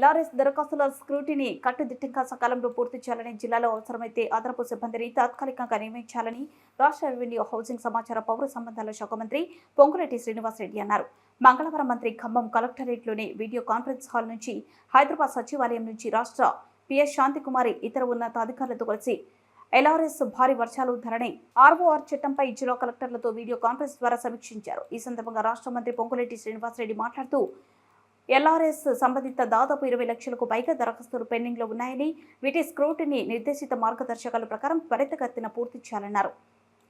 LRS దరఖాస్తుల scrutiny కట్టుదిట్టంగా సకాలంలో పూర్తి చేయాలని జిల్లాలో అవసరమైతే అదనపు సిబ్బందిని తాత్కాలికంగా నియమించాలని రాష్ట్ర రెవెన్యూ హౌసింగ్ సమాచార పౌర సంబంధాల శాఖ మంత్రి పొంగులేటి శ్రీనివాసరెడ్డి అన్నారు. మంగళవారం మంత్రి ఖమ్మం కలెక్టరేట్లోని వీడియో కాన్ఫరెన్స్ హాల్ నుంచి హైదరాబాద్ సచివాలయం నుంచి రాష్ట్ర పిఎస్ శాంతికుమారి ఇతర ఉన్నతాధికారులతో కలిసి ఎల్ఆర్ఎస్ భారీ వర్షాలు ధరణి ఆర్ఓఆర్ చట్టంపై జిల్లా కలెక్టర్లతో వీడియో కాన్ఫరెన్స్ ద్వారా సమీక్షించారు. ఈ సందర్భంగా రాష్ట్ర మంత్రి పొంగులేటి శ్రీనివాసరెడ్డి మాట్లాడుతూ ఎల్ఆర్ఎస్ సంబంధిత దాదాపు ఇరవై లక్షలకు పైగా దరఖాస్తులు పెండింగ్లో ఉన్నాయని వీటి స్క్రూటిని నిర్దేశిత మార్గదర్శకాల ప్రకారం త్వరితగతిన పూర్తి చేయాలన్నారు.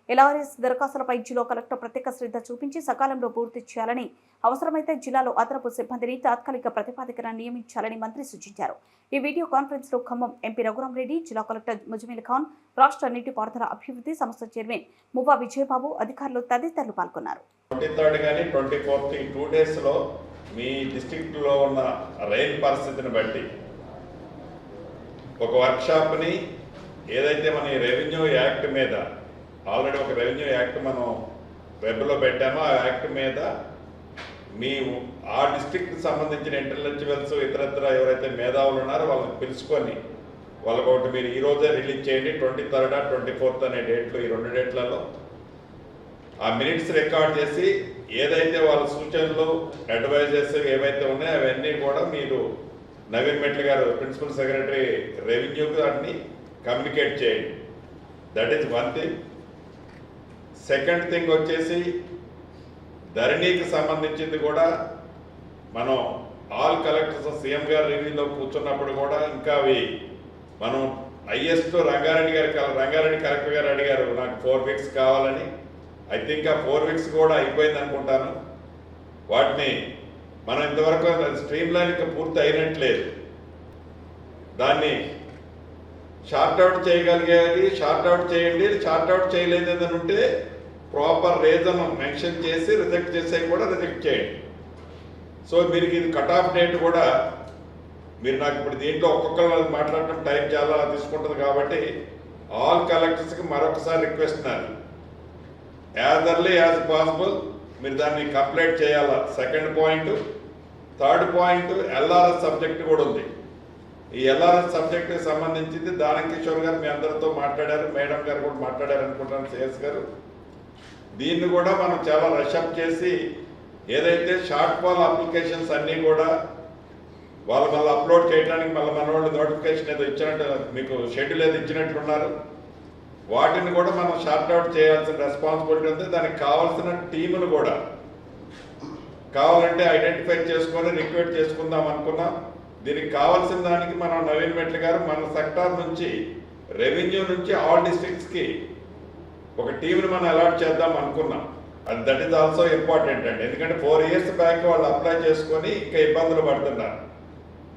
ఎల్ఆర్ఎస్ దరఖాస్తులపై జిల్లా కలెక్టర్ ప్రత్యేక శ్రద్ధ చూపించి సకాలంలో పూర్తి చేయాలని అవసరమైతే జిల్లాలో అదనపు సిబ్బందిని తాత్కాలిక ప్రతిపాదికన నియమించాలని మంత్రి సూచించారు. ఈ వీడియో కాన్ఫరెన్స్లో ఖమ్మం ఎంపీ రఘురామరెడ్డి జిల్లా కలెక్టర్ ముజమిల్ ఖాన్ రాష్ట్ర నీటిపారుదల అభివృద్ధి సంస్థ చైర్మన్ మువ్వా విజయబాబు అధికారులు తదితరులు పాల్గొన్నారు. మీ డిస్టిక్లో ఉన్న రైన్ పరిస్థితిని బట్టి ఒక వర్క్షాప్ని ఏదైతే మన ఈ రెవెన్యూ యాక్ట్ మీద ఆల్రెడీ ఒక రెవెన్యూ యాక్ట్ మనం వెబ్లో పెట్టామో ఆ యాక్ట్ మీద మీ ఆ డిస్టిక్కి సంబంధించిన ఇంటెలెక్చువల్స్ ఇతరత్ర ఎవరైతే మేధావులు ఉన్నారో వాళ్ళని పిలుచుకొని వాళ్ళకి ఒకటి మీరు ఈ రోజే రిలీజ్ చేయండి ట్వంటీ థర్డ్ ట్వంటీ ఫోర్త్ అనే డేట్లు ఈ రెండు డేట్లలో ఆ మినిట్స్ రికార్డ్ చేసి ఏదైతే వాళ్ళ సూచనలు అడ్వైజెస్ ఏవైతే ఉన్నాయో అవన్నీ కూడా మీరు నవీన్ మెట్ల గారు ప్రిన్సిపల్ సెక్రటరీ రెవెన్యూకి దాన్ని కమ్యూనికేట్ చేయండి. That is one thing second thing వచ్చేసి ధరణికి సంబంధించింది కూడా మనం ఆల్ కలెక్టర్స్ సీఎం గారు రివ్యూలో కూర్చున్నప్పుడు కూడా ఇంకా అవి మనం ఐఎస్తో రంగారెడ్డి గారు రంగారెడ్డి కలెక్టర్ గారు అడిగారు నాకు ఫోర్ వీక్స్ కావాలని. ఐ థింక్ ఆ ఫోర్ వీక్స్ కూడా అయిపోయింది అనుకుంటాను. వాటిని మనం ఇంతవరకు స్ట్రీమ్ లైన్ ఇంకా పూర్తి అయినట్లేదు. దాన్ని షార్ట్ అవుట్ చేయగలిగేది షార్ట్ అవుట్ చేయండి షార్ట్ అవుట్ చేయలేదు అని ఉంటే ప్రాపర్ రీజన్ మెన్షన్ చేసి రిజెక్ట్ చేసేవి కూడా రిజెక్ట్ చేయండి. సో మీరు ఇది కట్ ఆఫ్ డేట్ కూడా మీరు నాకు ఇప్పుడు దీంట్లో ఒక్కొక్కరు మాట్లాడటం టైం చాలా తీసుకుంటుంది కాబట్టి ఆల్ కలెక్టర్స్కి మరొకసారి రిక్వెస్ట్ నాది. యాజ్ ఎర్లీ యాజ్ పాసిబుల్ మీరు దాన్ని కంప్లీట్ చేయాలా? Second point third point LRS subject కూడా ఉంది. ఈ ఎల్ఆర్ఎస్ సబ్జెక్ట్కి సంబంధించింది దానకిషోర్ గారు మీ అందరితో మాట్లాడారు మేడం గారు కూడా మాట్లాడారు అనుకుంటాను సిఎస్ గారు. దీన్ని కూడా మనం చాలా రషప్ చేసి ఏదైతే షార్ట్ ఫాల్ అప్లికేషన్స్ అన్నీ కూడా వాళ్ళు మళ్ళీ అప్లోడ్ చేయడానికి మళ్ళీ మన వాళ్ళు నోటిఫికేషన్ ఏదో ఇచ్చినట్టు మీకు షెడ్యూల్ ఏదో ఇచ్చినట్టున్నారు వాటిని కూడా మనం షార్ట్అవుట్ చేయాల్సిన రెస్పాన్సిబిలిటీ ఉంది. దానికి కావాల్సిన టీమును కూడా కావాలంటే ఐడెంటిఫై చేసుకొని రిక్వెట్ చేసుకుందాం అనుకున్నాం. దీనికి కావాల్సిన దానికి మనం నవీన్ మెట్ల గారు మన సెక్టార్ నుంచి రెవెన్యూ నుంచి ఆల్ డిస్ట్రిక్ట్స్కి ఒక టీంని మనం అలాట్ చేద్దాం అనుకున్నాం. అది దట్ ఈస్ ఆల్సో ఇంపార్టెంట్ అండి. ఎందుకంటే ఫోర్ ఇయర్స్ బ్యాక్ వాళ్ళు అప్లై చేసుకొని ఇంకా ఇబ్బందులు పడుతున్నారు.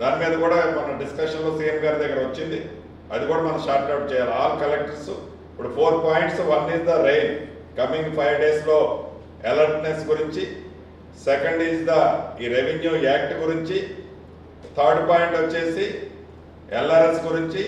దాని మీద కూడా మన డిస్కషన్లో సీఎం గారి దగ్గర వచ్చింది. అది కూడా మనం షార్ట్ అవుట్ చేయాలి. ఆల్ కలెక్టర్స్ ఇప్పుడు four points one is the rain coming five డేస్లో అలర్ట్నెస్ గురించి. సెకండ్ ఈజ్ ద ఈ రెవెన్యూ యాక్ట్ గురించి. థర్డ్ పాయింట్ వచ్చేసి ఎల్ఆర్ఎస్ గురించి.